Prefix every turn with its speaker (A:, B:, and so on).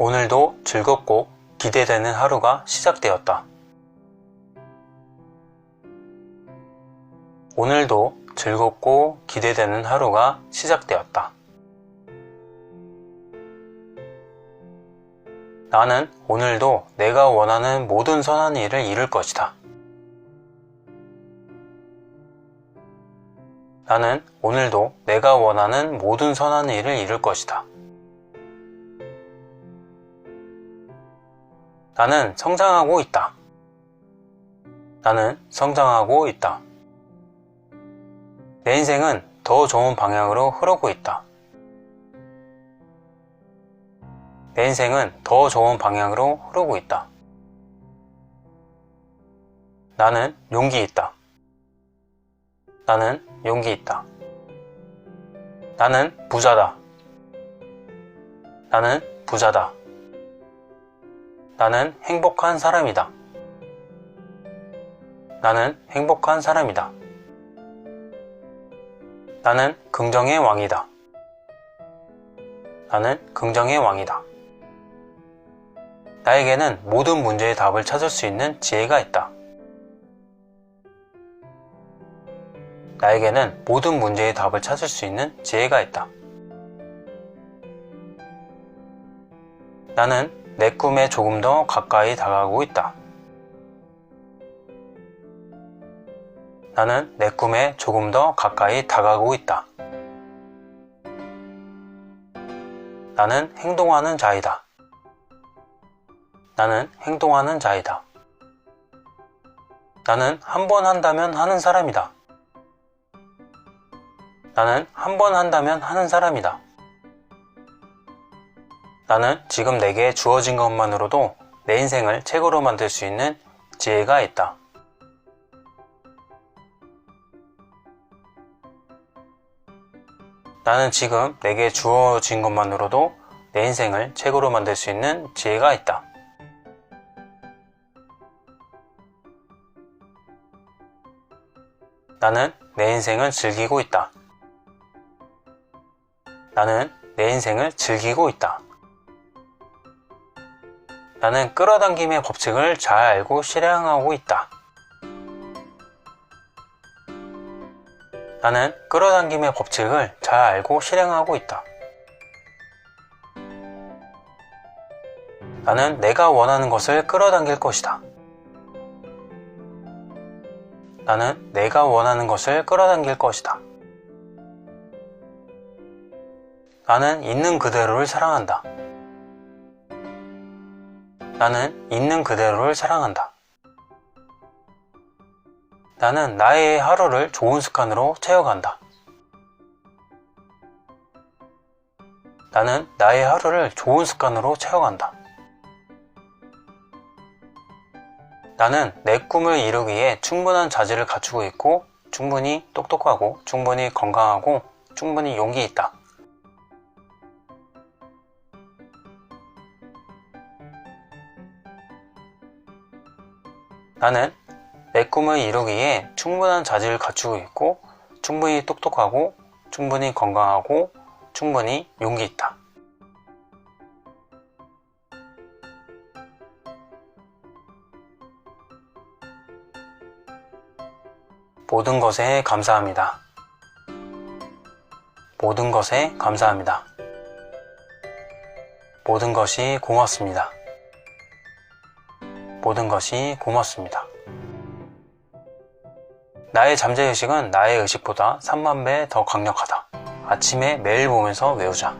A: 오늘도 즐겁고 기대되는 하루가 시작되었다. 오늘도 즐겁고 기대되는 하루가 시작되었다. 나는 오늘도 내가 원하는 모든 선한 일을 이룰 것이다. 나는 오늘도 내가 원하는 모든 선한 일을 이룰 것이다. 나는 성장하고 있다. 나는 성장하고 있다. 내 인생은 더 좋은 방향으로 흐르고 있다. 내 인생은 더 좋은 방향으로 흐르고 있다. 나는 용기 있다. 나는 용기 있다. 나는 부자다. 나는 부자다. 나는 행복한 사람이다. 나는 행복한 사람이다. 나는 긍정의 왕이다. 나는 긍정의 왕이다. 나에게는 모든 문제의 답을 찾을 수 있는 지혜가 있다. 나에게는 모든 문제의 답을 찾을 수 있는 지혜가 있다. 나는 내 꿈에 조금 더 가까이 다가가고 있다. 나는 내 꿈에 조금 더 가까이 다가가고 있다. 나는 행동하는 자이다. 나는 행동하는 자이다. 나는 한 번 한다면 하는 사람이다. 나는 한 번 한다면 하는 사람이다. 나는 지금 내게 주어진 것만으로도 내 인생을 책으로 만들 수 있는 지혜가 있다. 나는 지금 내게 주어진 것만으로도 내 인생을 책으로 만들 수 있는 지혜가 있다. 나는 내 인생을 즐기고 있다. 나는 내 인생을 즐기고 있다. 나는 끌어당김의 법칙을 잘 알고 실행하고 있다. 나는 끌어당김의 법칙을 잘 알고 실행하고 있다. 나는 내가 원하는 것을 끌어당길 것이다. 나는 내가 원하는 것을 끌어당길 것이다. 나는 있는 그대로를 사랑한다. 나는 있는 그대로를 사랑한다. 나는 나의 하루를 좋은 습관으로 채워간다. 나는 나의 하루를 좋은 습관으로 채워간다. 나는 내 꿈을 이루기에 충분한 자질을 갖추고 있고 충분히 똑똑하고 충분히 건강하고 충분히 용기 있다. 나는 내 꿈을 이루기에 충분한 자질을 갖추고 있고 충분히 똑똑하고 충분히 건강하고 충분히 용기 있다. 모든 것에 감사합니다. 모든 것에 감사합니다. 모든 것이 고맙습니다. 모든 것이 고맙습니다. 나의 잠재의식은 나의 의식보다 3만 배 더 강력하다. 아침에 매일 보면서 외우자.